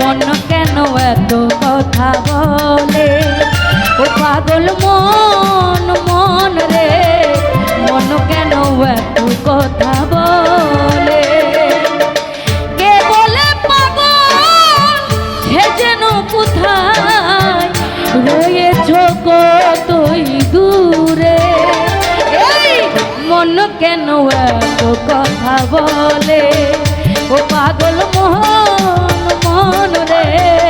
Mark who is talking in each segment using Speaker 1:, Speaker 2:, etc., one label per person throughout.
Speaker 1: মন কেন এত কথা বলে? ও পাগল মন মন রে, মন কেন এত কথা বলে? কে বলে পাগল সে যেন কোথায়? রয়েছ তুই দূরে। মন কেন এত কথা বলে? ও পাগল মোহন মন রে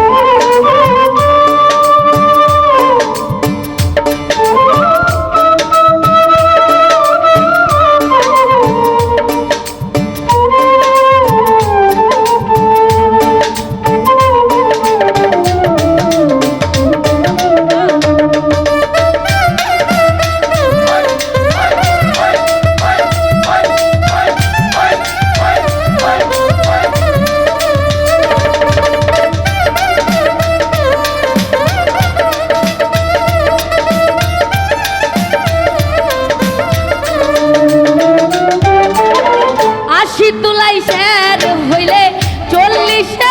Speaker 1: আশি তুলাই স্যার হইলে চল্লিশের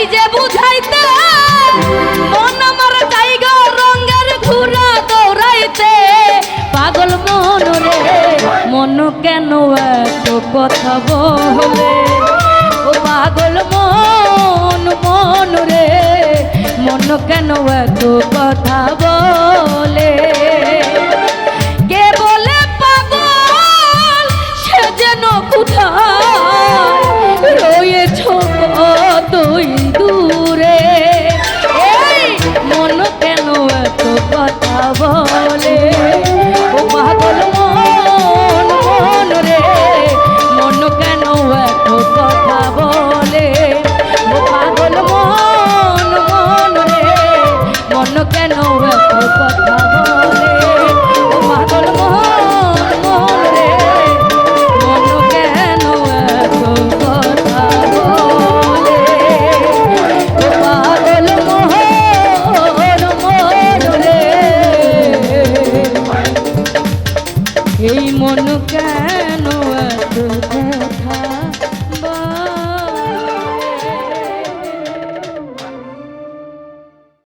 Speaker 1: চাই যে বুঝাইতে মন আমার জায়গা রঙের ঘুরা দৌড়াইতে। পাগল মন রে, মন কেন এত কথা বলে? ও পাগল মন মন রে, মন কেন এত কথা বলে? মন কেন